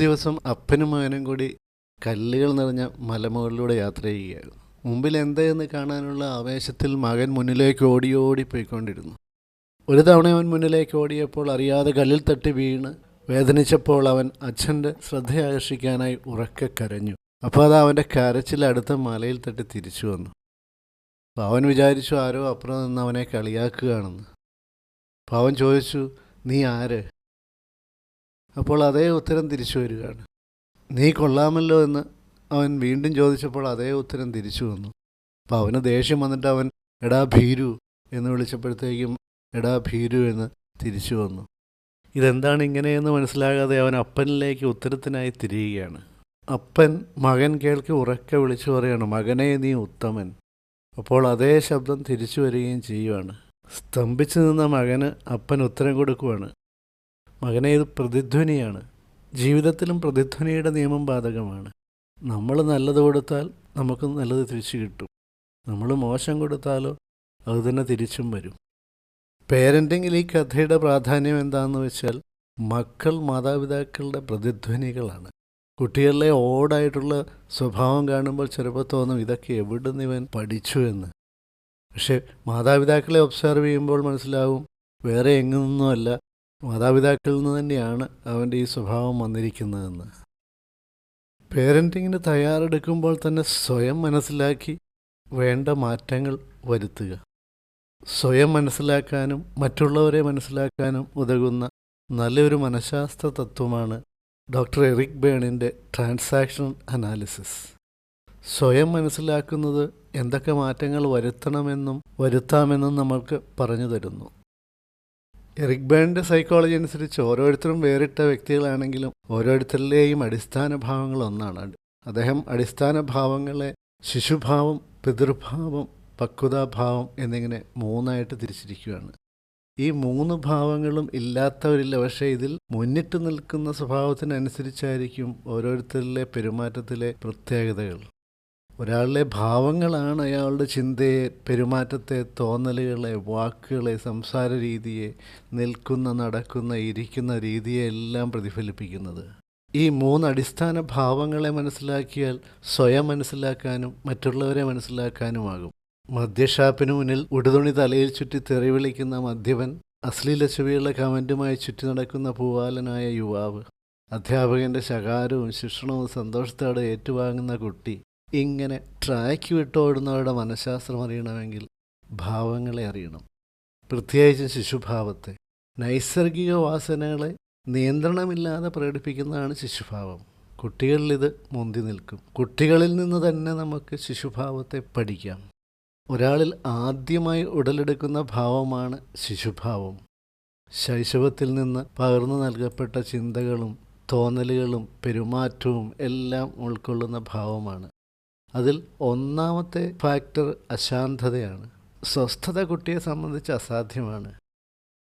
ദിവസം അപ്പനും മകനും കൂടി കല്ലുകൾ നിറഞ്ഞ മലമുകളിലൂടെ യാത്ര ചെയ്യുകയായിരുന്നു മുമ്പിൽ എന്തെന്ന് കാണാനുള്ള ആവേശത്തിൽ മകൻ മുന്നിലേക്ക് ഓടി ഓടി പോയിക്കൊണ്ടിരുന്നു. ഒരു തവണ അവൻ മുന്നിലേക്ക് ഓടിയപ്പോൾ അറിയാതെ കല്ലിൽ തട്ടി വീണ് വേദനിച്ചപ്പോൾ അവൻ അച്ഛന്റെ ശ്രദ്ധയാകർഷിക്കാനായി ഉറക്കെ കരഞ്ഞു. അപ്പോൾ അത് അവന്റെ കരച്ചിൽ അടുത്ത മലയിൽ തട്ടി തിരിച്ചു വന്നു. അപ്പോൾ അവൻ വിചാരിച്ചു ആരോ അപ്പുറം നിന്ന് അവനെ കളിയാക്കുകയാണെന്ന്. അപ്പോൾ അവൻ ചോദിച്ചു നീ ആര്? അപ്പോൾ അതേ ഉത്തരം തിരിച്ചു വരികയാണ്. നീ കൊള്ളാമല്ലോ എന്ന് അവൻ വീണ്ടും ചോദിച്ചപ്പോൾ അതേ ഉത്തരം തിരിച്ചു വന്നു. അപ്പോൾ അവന് ദേഷ്യം വന്നിട്ട് അവൻ എടാ ഭീരു എന്ന് വിളിച്ചപ്പോഴത്തേക്കും എടാ ഭീരു എന്ന് തിരിച്ചു വന്നു. ഇതെന്താണ് ഇങ്ങനെയെന്ന് മനസ്സിലാകാതെ അവൻ അപ്പനിലേക്ക് ഉത്തരത്തിനായി തിരിയുകയാണ്. അപ്പൻ മകൻ കേൾക്ക് ഉറക്കെ വിളിച്ചു പറയാണ് മകനെ നീ ഉത്തമൻ. അപ്പോൾ അതേ ശബ്ദം തിരിച്ചു വരികയും ചെയ്യുവാണ്. സ്തംഭിച്ചു നിന്ന മകന് അപ്പൻ ഉത്തരം കൊടുക്കുവാണ് മകനെ ഇത് പ്രതിധ്വനിയാണ്. ജീവിതത്തിലും പ്രതിധ്വനിയുടെ നിയമം ബാധകമാണ്. നമ്മൾ നല്ലത് കൊടുത്താൽ നമുക്ക് നല്ലത് തിരിച്ചു കിട്ടും. നമ്മൾ മോശം കൊടുത്താലോ അത് തന്നെ തിരിച്ചും വരും. പേരന്റിങ്ങിൽ ഈ കഥയുടെ പ്രാധാന്യം എന്താണെന്ന് വെച്ചാൽ മക്കൾ മാതാപിതാക്കളുടെ പ്രതിധ്വനികളാണ്. കുട്ടികളിലെ ഓടായിട്ടുള്ള സ്വഭാവം കാണുമ്പോൾ ചിലപ്പോൾ തോന്നും ഇതൊക്കെ എവിടെ നിന്ന് ഇവൻ പഠിച്ചു എന്ന്. പക്ഷേ മാതാപിതാക്കളെ ഒബ്സർവ് ചെയ്യുമ്പോൾ മനസ്സിലാവും വേറെ എങ്ങു നിന്നുമല്ല മാതാപിതാക്കളിൽ നിന്ന് തന്നെയാണ് അവന്റെ ഈ സ്വഭാവം വന്നിരിക്കുന്നതെന്ന്. പേരന്റിങ്ങിന് തയ്യാറെടുക്കുമ്പോൾ തന്നെ സ്വയം മനസ്സിലാക്കി വേണ്ട മാറ്റങ്ങൾ വരുത്തുക. സ്വയം മനസ്സിലാക്കാനും മറ്റുള്ളവരെ മനസ്സിലാക്കാനും ഉതകുന്ന നല്ലൊരു മനഃശാസ്ത്ര തത്വമാണ് ഡോക്ടർ എറിക് ബേണിന്റെ ട്രാൻസാക്ഷൻ അനാലിസിസ്. സ്വയം മനസ്സിലാക്കുന്നത് എന്തൊക്കെ മാറ്റങ്ങൾ വരുത്തണമെന്നും വരുത്താമെന്നും നമ്മൾക്ക് പറഞ്ഞു തരുന്നു. എറിക് ബേണിന്റെ സൈക്കോളജി അനുസരിച്ച് ഓരോരുത്തരും വേറിട്ട വ്യക്തികളാണെങ്കിലും ഓരോരുത്തരുടെയും അടിസ്ഥാന ഭാവങ്ങൾ ഒന്നാണ്. അദ്ദേഹം അടിസ്ഥാന ഭാവങ്ങളെ ശിശുഭാവം പിതൃഭാവം പക്വതാഭാവം എന്നിങ്ങനെ മൂന്നായിട്ട് തിരിച്ചിരിക്കുകയാണ്. ഈ മൂന്ന് ഭാവങ്ങളും ഇല്ലാത്തവരില്ല. പക്ഷേ ഇതിൽ മുന്നിട്ട് നിൽക്കുന്ന സ്വഭാവത്തിനനുസരിച്ചായിരിക്കും ഓരോരുത്തരിലെ പെരുമാറ്റത്തിലെ പ്രത്യേകതകൾ. ഒരാളിലെ ഭാവങ്ങളാണ് അയാളുടെ ചിന്തയെ പെരുമാറ്റത്തെ തോന്നലുകളെ വാക്കുകളെ സംസാര രീതിയെ നിൽക്കുന്ന നടക്കുന്ന ഇരിക്കുന്ന രീതിയെ എല്ലാം പ്രതിഫലിപ്പിക്കുന്നത്. ഈ മൂന്ന് അടിസ്ഥാന ഭാവങ്ങളെ മനസ്സിലാക്കിയാൽ സ്വയം മനസ്സിലാക്കാനും മറ്റുള്ളവരെ മനസ്സിലാക്കാനുമാകും. മദ്യഷാപ്പിന് മുന്നിൽ ഉടുതുണി തലയിൽ ചുറ്റി തെറി വിളിക്കുന്ന മദ്യപൻ അശ്ലീല ചുവിയുള്ള കമന്റുമായി ചുറ്റി നടക്കുന്ന പൂവാലനായ യുവാവ് അധ്യാപകന്റെ ശകാരവും ശിക്ഷണവും സന്തോഷത്തോടെ ഏറ്റുവാങ്ങുന്ന കുട്ടി ഇങ്ങനെ ട്രാക്ക് വിട്ടോടുന്നവരുടെ മനഃശാസ്ത്രം അറിയണമെങ്കിൽ ഭാവങ്ങളെ അറിയണം. പ്രത്യേകിച്ചും ശിശുഭാവത്തെ. നൈസർഗിക വാസനകളെ നിയന്ത്രണമില്ലാതെ പ്രകടിപ്പിക്കുന്നതാണ് ശിശുഭാവം. കുട്ടികളിൽ ഇത് മുന്തി നിൽക്കും. കുട്ടികളിൽ നിന്ന് തന്നെ നമുക്ക് ശിശുഭാവത്തെ പഠിക്കാം. ഒരാളിൽ ആദ്യമായി ഉടലെടുക്കുന്ന ഭാവമാണ് ശിശുഭാവം. ശൈശവത്തിൽ നിന്ന് പകർന്നു നൽകപ്പെട്ട ചിന്തകളും തോന്നലുകളും പെരുമാറ്റവും എല്ലാം ഉൾക്കൊള്ളുന്ന ഭാവമാണ് അതിൽ ഒന്നാമത്തെ ഫാക്ടർ അശാന്തതയാണ്. സ്വസ്ഥത കുട്ടിയെ സംബന്ധിച്ച് അസാധ്യമാണ്.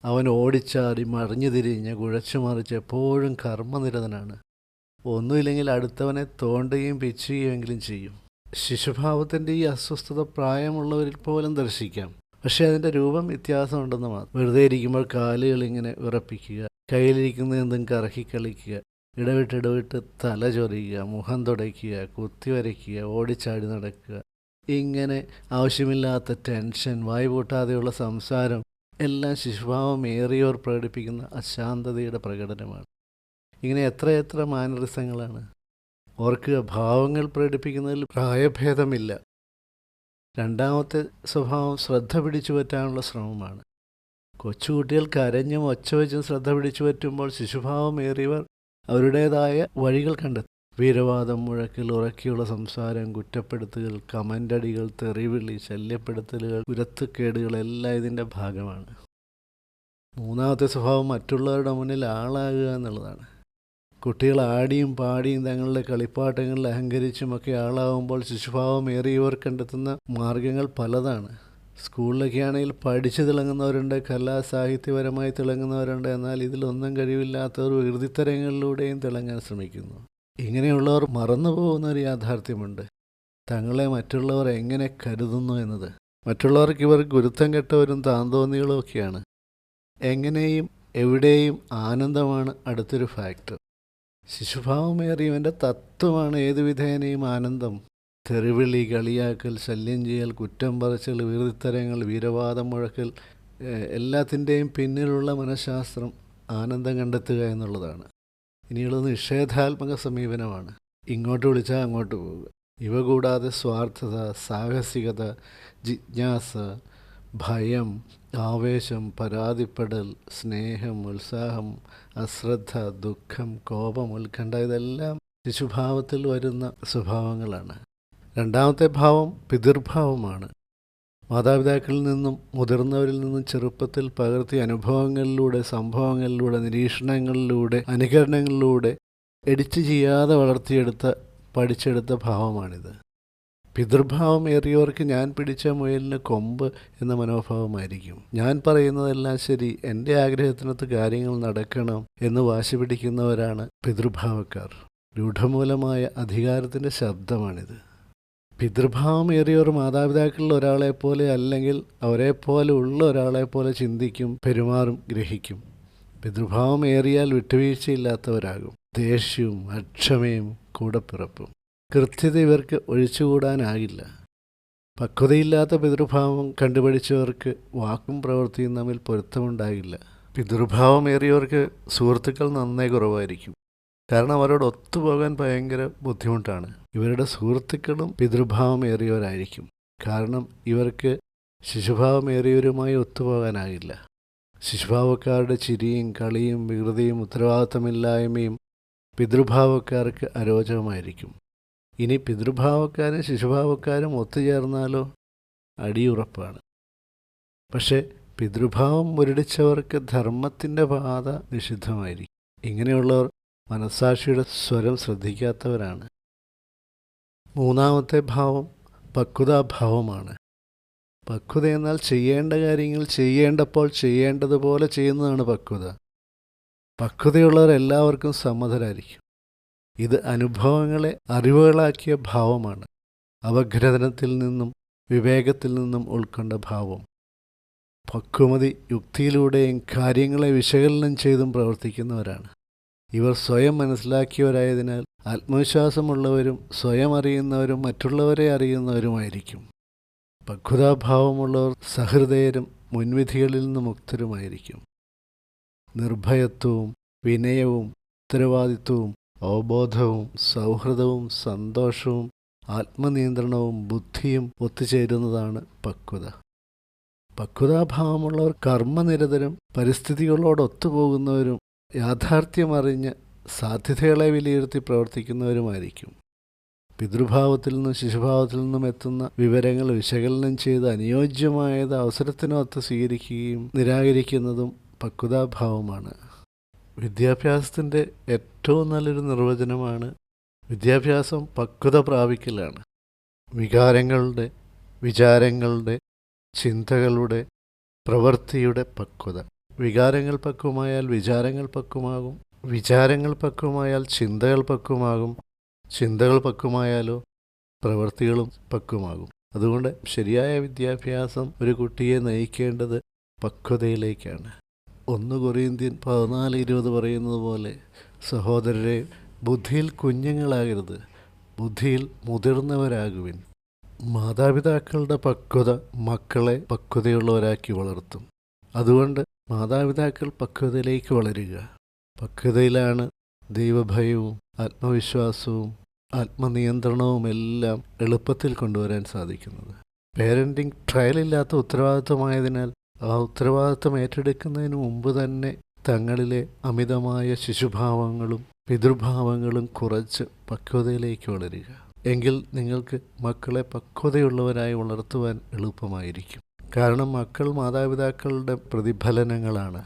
അവൻ ഓടിച്ചാടി മറിഞ്ഞു തിരിഞ്ഞ് കുഴച്ചു മറിച്ച് എപ്പോഴും കർമ്മനിരതനാണ്. ഒന്നുമില്ലെങ്കിൽ അടുത്തവനെ തോണ്ടുകയും പിച്ചുകയുമെങ്കിലും ചെയ്യും. ശിശുഭാവത്തിന്റെ ഈ അസ്വസ്ഥത പ്രായമുള്ളവരിൽ പോലും ദർശിക്കാം. പക്ഷേ അതിന്റെ രൂപം വ്യത്യാസമുണ്ടെന്ന് മാത്രം. വെറുതെ ഇരിക്കുമ്പോൾ കാലുകൾ ഇങ്ങനെ വിറപ്പിക്കുക കയ്യിലിരിക്കുന്ന എന്തും കറക്കി കളിക്കുക ഇടവിട്ട് ഇടവിട്ട് തല ചൊറിയുക മുഖം തുടയ്ക്കുക കുത്തി വരയ്ക്കുക ഓടിച്ചാടി നടക്കുക. ഇങ്ങനെ ആവശ്യമില്ലാത്ത ടെൻഷൻ വായു പൂട്ടാതെയുള്ള സംസാരം എല്ലാം ശിശുഭാവം ഏറിയവർ പ്രകടിപ്പിക്കുന്ന അശാന്തതയുടെ പ്രകടനമാണ്. ഇങ്ങനെ എത്രയെത്ര മാനറിസങ്ങളാണ് ഓർക്കുക ഭാവങ്ങൾ പ്രകടിപ്പിക്കുന്നതിൽ പ്രായഭേദമില്ല. രണ്ടാമത്തെ സ്വഭാവം ശ്രദ്ധ പിടിച്ചു പറ്റാനുള്ള ശ്രമമാണ്. കൊച്ചുകുട്ടികൾ കരഞ്ഞും ഒച്ച വെച്ചും ശ്രദ്ധ പിടിച്ചു പറ്റുമ്പോൾ ശിശുഭാവം ഏറിയവർ അവരുടേതായ വഴികൾ കണ്ടെത്തും. വീരവാദം മുഴക്കിൽ ഉറക്കിയുള്ള സംസാരം കുറ്റപ്പെടുത്തുകൾ കമന്റടികൾ തെറിവിളി ശല്യപ്പെടുത്തലുകൾ ഉരത്തുക്കേടുകൾ എല്ലാം ഇതിന്റെ ഭാഗമാണ്. മൂന്നാമത്തെ സ്വഭാവം മറ്റുള്ളവരുടെ മുന്നിൽ ആളാകുക എന്നുള്ളതാണ്. കുട്ടികൾ ആടിയും പാടിയും തങ്ങളുടെ കളിപ്പാട്ടങ്ങളിൽ അഹങ്കരിച്ചുമൊക്കെ ആളാവുമ്പോൾ ശിശുഭാവം ഏറിയവർ കണ്ടെത്തുന്ന മാർഗങ്ങൾ പലതാണ്. സ്കൂളിലൊക്കെ ആണെങ്കിൽ പഠിച്ച് തിളങ്ങുന്നവരുണ്ട് കലാ സാഹിത്യപരമായി തിളങ്ങുന്നവരുണ്ട്. എന്നാൽ ഇതിലൊന്നും കഴിവില്ലാത്തവർ വികൃതിത്തരങ്ങളിലൂടെയും തിളങ്ങാൻ ശ്രമിക്കുന്നു. ഇങ്ങനെയുള്ളവർ മറന്നു പോകുന്ന ഒരു യാഥാർത്ഥ്യമുണ്ട്. തങ്ങളെ മറ്റുള്ളവർ എങ്ങനെ കരുതുന്നു എന്നത്. മറ്റുള്ളവർക്ക് ഇവർ ഗുരുത്തം കെട്ടവരും താന്തോന്നികളും ഒക്കെയാണ്. എങ്ങനെയും എവിടെയും ആനന്ദമാണ് അടുത്തൊരു ഫാക്ടർ ശിശുഭാവമേറിയവന്റെ തത്വമാണ് ഏതു വിധേനയും ആനന്ദം. തെറിവിളി കളിയാക്കൽ ശല്യം ചെയ്യൽ കുറ്റം പറച്ചൽ വീർത്തരങ്ങൾ വീരവാദം മുഴക്കൽ എല്ലാത്തിന്റെയും പിന്നിലുള്ള മനഃശാസ്ത്രം ആനന്ദം കണ്ടെത്തുക എന്നുള്ളതാണ്. ഇനിയുള്ളത് നിഷേധാത്മക സമീപനമാണ്. ഇങ്ങോട്ട് വിളിച്ചാൽ അങ്ങോട്ട് പോവുക ഇവ കൂടാതെ സ്വാർത്ഥത സാഹസികത ജിജ്ഞാസ ഭയം ആവേശം പരാതിപ്പെടൽ സ്നേഹം ഉത്സാഹം അശ്രദ്ധ ദുഃഖം കോപം ഉത്കണ്ഠ ഇതെല്ലാം ശിശുഭാവത്തിൽ വരുന്ന സ്വഭാവങ്ങളാണ്. രണ്ടാമത്തെ ഭാവം പിതൃഭാവമാണ്. മാതാപിതാക്കളിൽ നിന്നും മുതിർന്നവരിൽ നിന്നും ചെറുപ്പത്തിൽ പകർത്തിയ അനുഭവങ്ങളിലൂടെ സംഭവങ്ങളിലൂടെ നിരീക്ഷണങ്ങളിലൂടെ അനുകരണങ്ങളിലൂടെ എഡിറ്റ് ചെയ്യാതെ വളർത്തിയെടുത്ത പഠിച്ചെടുത്ത ഭാവമാണിത്. പിതൃഭാവം ഏറിയവർക്ക് ഞാൻ പിടിച്ച മുയലിന് കൊമ്പ് എന്ന മനോഭാവമായിരിക്കും. ഞാൻ പറയുന്നതെല്ലാം ശരി എന്റെ ആഗ്രഹത്തിനകത്ത് കാര്യങ്ങൾ നടക്കണം എന്ന് വാശി പിടിക്കുന്നവരാണ് പിതൃഭാവക്കാർ. രൂഢമൂലമായ അധികാരത്തിന്റെ ശബ്ദമാണിത്. പിതൃഭാവം മാതാപിതാക്കളിൽ മാതാപിതാക്കളിൽ പോലെ അല്ലെങ്കിൽ അവരെപ്പോലെ ഉള്ള ഒരാളെ പോലെ ചിന്തിക്കും പെരുമാറും ഗ്രഹിക്കും. പിതൃഭാവം ഏറിയാൽ വിട്ടുവീഴ്ചയില്ലാത്തവരാകും. ദേഷ്യവും അക്ഷമയും കൂടപ്പിറപ്പും. കൃത്യത ഇവർക്ക് ഒഴിച്ചുകൂടാനാകില്ല. പക്വതയില്ലാത്ത പിതൃഭാവം കണ്ടുപിടിച്ചവർക്ക് വാക്കും പ്രവൃത്തിയും തമ്മിൽ പൊരുത്തമുണ്ടാകില്ല. പിതൃഭാവമേറിയവർക്ക് സുഹൃത്തുക്കൾ നന്നേ കുറവായിരിക്കും. കാരണം അവരോട് ഒത്തുപോകാൻ ഭയങ്കര ബുദ്ധിമുട്ടാണ്. ഇവരുടെ സുഹൃത്തുക്കളും പിതൃഭാവമേറിയവരായിരിക്കും. കാരണം ഇവർക്ക് ശിശുഭാവമേറിയവരുമായി ഒത്തുപോകാനാകില്ല. ശിശുഭാവക്കാരുടെ ചിരിയും കളിയും വികൃതിയും ഉത്തരവാദിത്തമില്ലായ്മയും പിതൃഭാവക്കാർക്ക് അരോചകമായിരിക്കും. ഇനി പിതൃഭാവക്കാരും ശിശുഭാവക്കാരും ഒത്തുചേർന്നാലോ? അടിയുറപ്പാണ്. പക്ഷേ പിതൃഭാവം മുരടിച്ചവർക്ക് ധർമ്മത്തിന്റെ പാത നിഷിദ്ധമായിരിക്കും. ഇങ്ങനെയുള്ളവർ മനസ്സാക്ഷിയുടെ സ്വരം ശ്രദ്ധിക്കാത്തവരാണ്. മൂന്നാമത്തെ ഭാവം പക്വതാഭാവമാണ്. പക്വത എന്നാൽ ചെയ്യേണ്ട കാര്യങ്ങൾ ചെയ്യേണ്ടപ്പോൾ ചെയ്യേണ്ടതുപോലെ ചെയ്യുന്നതാണ് പക്വത. പക്വതയുള്ളവർ എല്ലാവർക്കും സമ്മതരായിരിക്കും. ഇത് അനുഭവങ്ങളെ അറിവുകളാക്കിയ ഭാവമാണ്. അപഗ്രഥനത്തിൽ നിന്നും വിവേകത്തിൽ നിന്നും ഉൾക്കൊണ്ട ഭാവം. പക്വമതി യുക്തിയിലൂടെയും കാര്യങ്ങളെ വിശകലനം ചെയ്തും പ്രവർത്തിക്കുന്നവരാണ്. ഇവർ സ്വയം മനസ്സിലാക്കിയവരായതിനാൽ ആത്മവിശ്വാസമുള്ളവരും സ്വയം അറിയുന്നവരും മറ്റുള്ളവരെ അറിയുന്നവരുമായിരിക്കും. പക്വതാഭാവമുള്ളവർ സഹൃദയരും മുൻവിധികളിൽ നിന്ന് മുക്തരുമായിരിക്കും. നിർഭയത്വവും വിനയവും ഉത്തരവാദിത്വവും അവബോധവും സൗഹൃദവും സന്തോഷവും ആത്മനിയന്ത്രണവും ബുദ്ധിയും ഒത്തുചേരുന്നതാണ് പക്വത. പക്വതാഭാവമുള്ളവർ കർമ്മനിരതരും പരിസ്ഥിതികളോട് ഒത്തുപോകുന്നവരും യാഥാർത്ഥ്യമറിഞ്ഞ് സാധ്യതകളെ വിലയിരുത്തി പ്രവർത്തിക്കുന്നവരുമായിരിക്കും. പിതൃഭാവത്തിൽ നിന്നും ശിശുഭാവത്തിൽ നിന്നും എത്തുന്ന വിവരങ്ങൾ വിശകലനം ചെയ്ത് അനുയോജ്യമായത് അവസരത്തിനൊത്ത് സ്വീകരിക്കുകയും നിരാകരിക്കുന്നതും പക്വതാഭാവമാണ്. വിദ്യാഭ്യാസത്തിന്റെ ഏറ്റവും നല്ലൊരു നിർവചനമാണ് വിദ്യാഭ്യാസം പക്വത പ്രാപിക്കലാണ്. വികാരങ്ങളുടെ വിചാരങ്ങളുടെ ചിന്തകളുടെ പ്രവൃത്തിയുടെ പക്വത. വികാരങ്ങൾ പക്വമായാൽ വിചാരങ്ങൾ പക്വമാകും. വിചാരങ്ങൾ പക്വമായാൽ ചിന്തകൾ പക്വമാകും. ചിന്തകൾ പക്വമായാലോ പ്രവൃത്തികളും പക്വമാകും. അതുകൊണ്ട് ശരിയായ വിദ്യാഭ്യാസം ഒരു കുട്ടിയെ നയിക്കേണ്ടത് പക്വതയിലേക്കാണ്. ഒന്ന് കൊറിയന്ത്യൻ പതിനാല് ഇരുപത് പറയുന്നത് പോലെ സഹോദരരെ ബുദ്ധിയിൽ കുഞ്ഞുങ്ങളാകരുത്. ബുദ്ധിയിൽ മുതിർന്നവരാകുവിൻ. മാതാപിതാക്കളുടെ പക്വത മക്കളെ പക്വതയുള്ളവരാക്കി വളർത്തും. അതുകൊണ്ട് മാതാപിതാക്കൾ പക്വതയിലേക്ക് വളരുക. പക്വതയിലാണ് ദൈവഭയവും ആത്മവിശ്വാസവും ആത്മനിയന്ത്രണവും എല്ലാം എളുപ്പത്തിൽ കൊണ്ടുവരാൻ സാധിക്കുന്നത്. പേരന്റിങ് ട്രയലില്ലാത്ത ഉത്തരവാദിത്വമായതിനാൽ ആ ഉത്തരവാദിത്വം ഏറ്റെടുക്കുന്നതിന് മുമ്പ് തന്നെ തങ്ങളിലെ അമിതമായ ശിശുഭാവങ്ങളും പിതൃഭാവങ്ങളും കുറച്ച് പക്വതയിലേക്ക് വളരുക. എങ്കിൽ നിങ്ങൾക്ക് മക്കളെ പക്വതയുള്ളവരായി വളർത്തുവാൻ എളുപ്പമായിരിക്കും. കാരണം മക്കൾ മാതാപിതാക്കളുടെ പ്രതിഫലനങ്ങളാണ്.